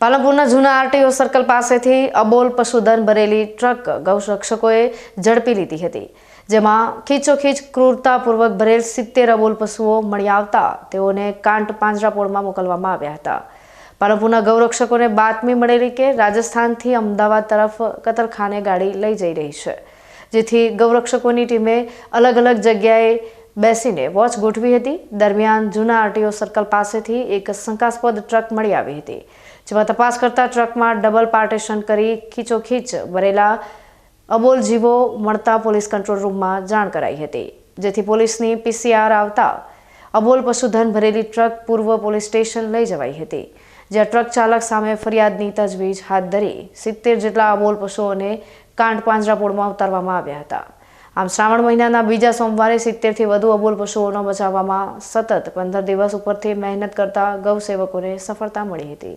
પાલનપુરના જૂના RTO circle પાસેથી અબોલ પશુધન ભરેલી ટ્રક ગૌરક્ષકોએ ઝડપી લીધી હતી, જેમાં ખીચોખીચ ક્રૂરતાપૂર્વક ભરેલ સિત્તેર અબોલ પશુઓ મળી આવતા તેઓને કાંટ પાંજરાપોળમાં મોકલવામાં આવ્યા હતા. પાલનપુરના ગૌરક્ષકોને બાતમી મળેલી કે રાજસ્થાનથી અમદાવાદ તરફ કતરખાને ગાડી લઈ જઈ રહી છે, જેથી ગૌરક્ષકોની ટીમે અલગ અલગ જગ્યાએ બેસીને વોચ ગોઠવી હતી. દરમિયાન જૂના આરટીઓ સર્કલ પાસેથી એક શંકાસ્પદ ટ્રક મળી આવી હતી, જેમાં તપાસ કરતા ટ્રકમાં ડબલ પાર્ટેશન કરી ખીચોખીચ ભરેલા અબોલ જીવો મળતા પોલીસ કંટ્રોલ રૂમમાં જાણ કરાઈ હતી, જેથી પોલીસની પીસીઆર આવતા અબોલ પશુધન ભરેલી ટ્રક પૂર્વ પોલીસ સ્ટેશન લઈ જવાઈ હતી, જ્યાં ટ્રક ચાલક સામે ફરિયાદની તજવીજ હાથ ધરી સિત્તેર જેટલા અબોલ પશુઓને કાંડ પાંજરાપોળમાં ઉતારવામાં આવ્યા હતા. આમ શ્રાવણ મહિનાના બીજા સોમવારે સિત્તેરથી વધુ અબોલ પશુઓનો બચાવવામાં સતત પંદર દિવસ ઉપરથી મહેનત કરતા ગૌસેવકોને સફળતા મળી હતી.